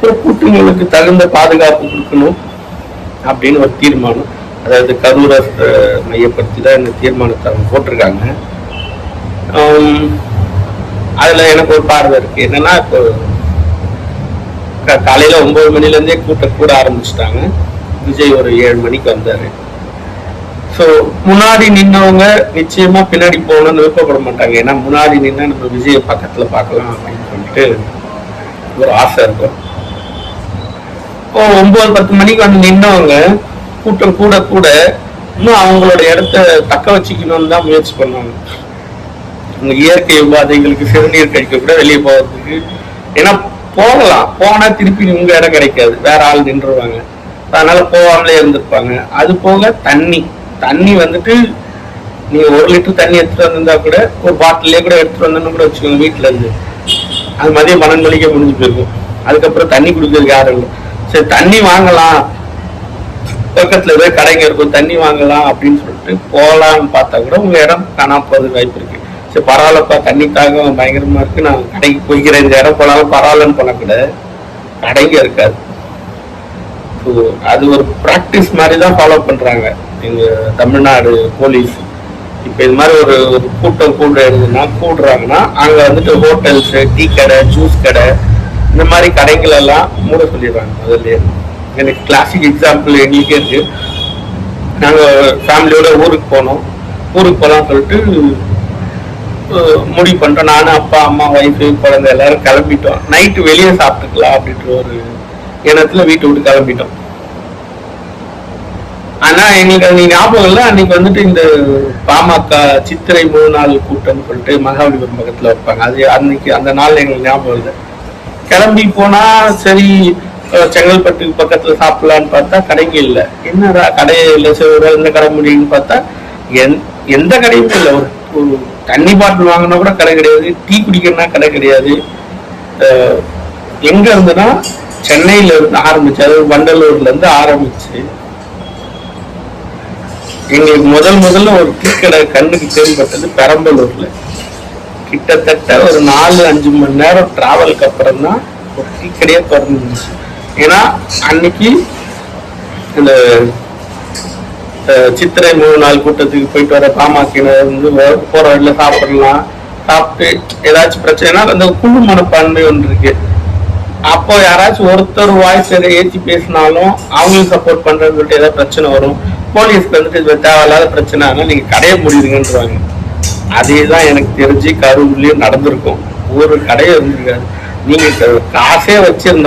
அப்புறம் கூட்டங்களுக்கு தகுந்த பாதுகாப்பு கொடுக்கணும் அப்படின்னு ஒரு தீர்மானம். அதாவது கரூரை மையப்படுத்தி தான் இந்த தீர்மானத்தை அவங்க போட்டிருக்காங்க. அதில் எனக்கு ஒரு பார்வை இருக்குது என்னன்னா இப்போ காலையில் ஒம்பது மணிலேருந்தே கூட்டம் கூட ஆரம்பிச்சிட்டாங்க. விஜய் ஒரு ஏழு மணிக்கு வந்தார். ஸோ முன்னாடி நின்னவங்க நிச்சயமாக பின்னாடி போகணும்னு விருப்பப்பட மாட்டாங்க. ஏன்னா முன்னாடி நின்னா நம்ம விஜயை பக்கத்தில் பார்க்கலாம் அப்படின்னு சொல்லிட்டு ஒரு ஆசை இருக்கும். ஒன்பது பத்து மணிக்கு வந்து நின்னவங்க கூட்டம் கூட கூட இன்னும் அவங்களோட இடத்த தக்க வச்சுக்கணும்னு தான் முயற்சி பண்ணுவாங்க. இந்த இயற்கை உபாதைகளுக்கு சிறுநீர் கழிக்க கூட வெளியே போகிறதுக்கு ஏன்னா போகலாம். போனா திருப்பி உங்க இடம் கிடைக்காது. வேற ஆள் நின்றுவாங்க அதனால போகாமலே இருந்திருப்பாங்க. அது போக தண்ணி. தண்ணி வந்துட்டு நீங்க ஒரு லிட்டர் தண்ணி எடுத்துட்டு வந்திருந்தா கூட ஒரு பாட்டிலே கூட எடுத்துட்டு வந்தோம்னு கூட வச்சுக்கோங்க வீட்டுல இருந்து. அது மதியம் பன்னெண்டு மணிக்கே முடிஞ்சு போயிருக்கும். அதுக்கப்புறம் தண்ணி குடிக்கிறதுக்கு யாரும் இல்லை. சரி தண்ணி வாங்கலாம். பக்கத்துல ஏதோ கடைங்க இருக்கும் தண்ணி வாங்கலாம் அப்படின்னு சொல்லிட்டு போகலான்னு பார்த்தா கூட உங்க இடம் காணாம போறது வாய்ப்பு இருக்கு. சரி பரவாயில்லப்பா தண்ணி தாகம் பயங்கரமா இருக்கு. நான் கடைக்கு போய்க்கிறேன். இந்த இடம் போனாலும் பரவாயில்லன்னு போனா கூட கடைங்க இருக்காது. ஸோ அது ஒரு ப்ராக்டிஸ் மாதிரி தான் ஃபாலோ பண்றாங்க எங்க தமிழ்நாடு போலீஸ் இப்போ இது மாதிரி ஒரு ஒரு கூட்டம் கூடுறதுன்னா கூடுறாங்கன்னா அங்க வந்துட்டு ஹோட்டல்ஸ் டீ கடை ஜூஸ் கடை இந்த மாதிரி கடைகள் எல்லாம் மூட சொல்லிடுறாங்க முதல்ல எனக்கு கிளாசிக் எக்ஸாம்பிள் எங்களுக்கே இருக்கு. நாங்க ஃபேமிலியோட ஊருக்கு போனோம். ஊருக்கு போகலாம் சொல்லிட்டு முடிவு பண்ணிட்டோம். நானும் அப்பா அம்மா ஒய்ஃபு குழந்தை எல்லாரும் கிளம்பிட்டோம். நைட்டு வெளியே சாப்பிட்டுக்கலாம் அப்படின்ற ஒரு எண்ணத்துல வீட்டை விட்டு கிளம்பிட்டோம். ஆனா எங்களுக்கு அன்னைக்கு ஞாபகம் இல்லை. அன்னைக்கு வந்துட்டு இந்த பாமக சித்திரை மூணு நாள் கூட்டம்னு சொல்லிட்டு மகாபலிபுரம் பக்கத்துல வைப்பாங்க. அது அன்னைக்கு அந்த நாள் எங்களுக்கு ஞாபகம் இல்லை. கிளம்பி போனா சரி செங்கல்பட்டுக்கு செங்கல்பட்டு பக்கத்துல சாப்பிடலான்னு பார்த்தா கடைங்க இல்லை. என்னடா கடையே இல்லை சரி எந்த கடை முடியும்னு பார்த்தா எந் எந்த கடையும் இல்லை. ஒரு ஒரு தண்ணி பாட்டில் வாங்கினா கூட கடை கிடையாது டீ குடிக்கணும்னா கடை கிடையாது. எங்க இருந்துன்னா சென்னையில இருந்து ஆரம்பிச்சு அது வண்டலூர்ல இருந்து ஆரம்பிச்சு எங்களுக்கு முதல் முதல்ல ஒரு டீ கடை கண்ணுக்கு தென்பட்டது பெரம்பலூர்ல. கிட்டத்தட்ட ஒரு நாலு அஞ்சு மணி நேரம் டிராவலுக்கு அப்புறம் தான் ஒரு டீ கடையே திறந்துருந்துச்சு ஏன்னா அன்னைக்கு இந்த சித்திரை மூணு நாள் கூட்டத்துக்கு போயிட்டு வர பாமாக்கினர் வந்து போற வழியில சாப்பிடலாம். சாப்பிட்டு ஏதாச்சும் பிரச்சனைனா அந்த குழு மனப்பான்மை ஒன்று இருக்கு. அப்போ யாராச்சும் ஒருத்தர் வாய்ஸ் எதை ஏற்றி பேசினாலும் அவங்களுக்கு சப்போர்ட் பண்றதுன்னு சொல்லிட்டு ஏதாவது பிரச்சனை வரும். போலீஸ்க்கு வந்துட்டு இது தேவையில்லாத பிரச்சனை ஆனால் நீங்க கடையை முடியுதுங்கன்றாங்க அதே தான் எனக்கு தெரிஞ்சு கரூர்லயும் நடந்திருக்கும். ஒரு கடையை இருந்திருக்காது நீங்க காசே வச்சிருந்தா